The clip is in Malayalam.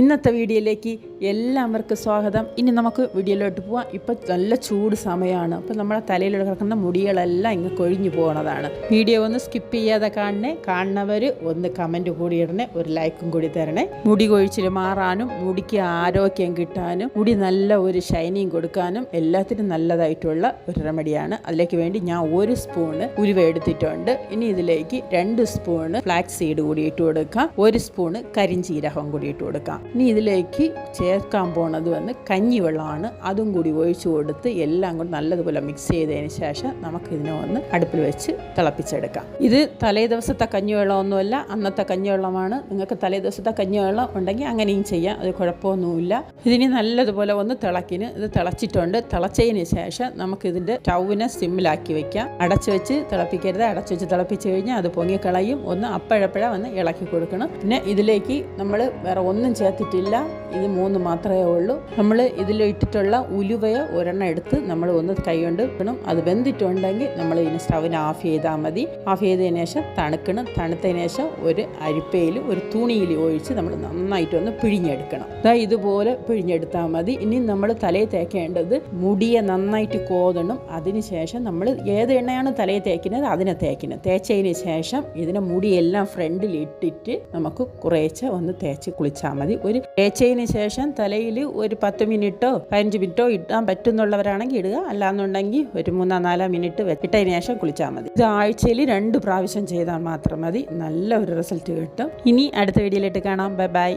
ഇന്നത്തെ വീഡിയോയിലേക്ക് എല്ലാവർക്കും സ്വാഗതം. ഇനി നമുക്ക് വീഡിയോയിലോട്ട് പോവാം. ഇപ്പം നല്ല ചൂട് സമയമാണ്. അപ്പം നമ്മളെ തലയിൽ കിടക്കുന്ന മുടികളെല്ലാം ഇങ്ങ് കൊഴിഞ്ഞു പോകുന്നതാണ് വീഡിയോ ഒന്ന് സ്കിപ്പ് ചെയ്യാതെ കാണണേ. കാണുന്നവർ ഒന്ന് കമന്റ് കൂടി ഇടണേ. ഒരു ലൈക്കും കൂടി തരണേ. മുടി കൊഴിച്ചിൽ മാറാനും മുടിക്ക് ആരോഗ്യം കിട്ടാനും മുടി നല്ല ഒരു ഷൈനിങ് കൊടുക്കാനും എല്ലാത്തിനും നല്ലതായിട്ടുള്ള ഒരു റെമഡിയാണ് അതിലേക്ക് വേണ്ടി ഞാൻ ഒരു സ്പൂണ് ഉരുവ എടുത്തിട്ടുണ്ട്. ഇനി ഇതിലേക്ക് രണ്ട് സ്പൂണ് ഫ്ലാക്സ് സീഡ് കൂടി ഇട്ട് കൊടുക്കാം. ഒരു സ്പൂണ് കരിഞ്ചീരകം കൂടി ഇട്ട് കൊടുക്കാം. ഇനി ഇതിലേക്ക് ചേർക്കാൻ പോണത് വന്ന് കഞ്ഞിവെള്ളമാണ്. അതും കൂടി ഒഴിച്ചു കൊടുത്ത് എല്ലാം കൂടി നല്ലതുപോലെ മിക്സ് ചെയ്തതിന് ശേഷം നമുക്ക് ഇതിനെ ഒന്ന് അടുപ്പിൽ വെച്ച് തിളപ്പിച്ചെടുക്കാം. ഇത് തലേ ദിവസത്തെ കഞ്ഞിവെള്ളമൊന്നുമല്ല അന്നത്തെ കഞ്ഞിവെള്ളമാണ്. നിങ്ങൾക്ക് തലേ ദിവസത്തെ കഞ്ഞിവെള്ളം ഉണ്ടെങ്കിൽ അങ്ങനെയും ചെയ്യാം അത് കുഴപ്പമൊന്നുമില്ല. ഇതിനി നല്ലതുപോലെ ഒന്ന് തിളക്കിന് ഇത് തിളച്ചിട്ടുണ്ട്. തിളച്ചതിന് ശേഷം നമുക്ക് ഇതിന്റെ സ്റ്റൗവിനെ സിമ്മിലാക്കി വെക്കാം. അടച്ചു വെച്ച് തിളപ്പിക്കരുത്. അടച്ചു വെച്ച് തിളപ്പിച്ച് കഴിഞ്ഞാൽ അത് പൊങ്ങിക്കളയും. ഒന്ന് അപ്പോഴപ്പോഴാ വന്ന് ഇളക്കി കൊടുക്കണം. പിന്നെ ഇതിലേക്ക് നമ്മൾ വേറെ ഒന്നും ചേർത്തിട്ടില്ല ഇത് മൂന്ന് മാത്രമേ ഉള്ളൂ. നമ്മൾ ഇതിൽ ഇട്ടിട്ടുള്ള ഉലുവയോ ഒരെണ്ണം എടുത്ത് നമ്മൾ ഒന്ന് കൈകൊണ്ട് വേണം അത് വെന്തിട്ടുണ്ടെങ്കിൽ നമ്മൾ ഇതിന് സ്റ്റൗവിനെ ഓഫ് ചെയ്താൽ മതി. ഓഫ് ചെയ്തതിന് ശേഷം തണുക്കണം. തണുത്തതിന് ശേഷം ഒരു അരിപ്പയിൽ ഒരു തുണിയിൽ ഒഴിച്ച് നമ്മൾ നന്നായിട്ട് ഒന്ന് പിഴിഞ്ഞെടുക്കണം. അതായത് ഇതുപോലെ പിഴിഞ്ഞെടുത്താൽ മതി. ഇനി നമ്മൾ തലയിൽ തേക്കേണ്ടത് മുടിയെ നന്നായിട്ട് കോതണം. അതിന് ശേഷം നമ്മൾ ഏത് എണ്ണയാണ് തലയിൽ തേക്കുന്നത്? അതിനെ തേക്കണം. തേച്ചതിന് ശേഷം ഇതിനെ മുടിയെല്ലാം ഫ്രണ്ടിൽ ഇട്ടിട്ട് നമുക്ക് കുറേശ്ശെ ഒന്ന് തേച്ച് കുളിച്ചാൽ മതി. ഒരു തേച്ചതിന് ശേഷം തലയിൽ ഒരു പത്ത് മിനിറ്റോ പതിനഞ്ച് മിനിറ്റോ ഇടാൻ പറ്റുന്നുള്ളവരാണെങ്കിൽ ഇടുക. അല്ലാന്നുണ്ടെങ്കിൽ ഒരു മൂന്നോ നാലോ മിനിറ്റ് ഇട്ടതിന് ശേഷം കുളിച്ചാൽ മതി. ഇത് ആഴ്ചയിൽ രണ്ട് പ്രാവശ്യം ചെയ്താൽ മാത്രം മതി. നല്ല ഒരു റിസൾട്ട് കിട്ടും. ഇനി അടുത്ത വീഡിയോയിലിട്ട് കാണാം. Bye bye.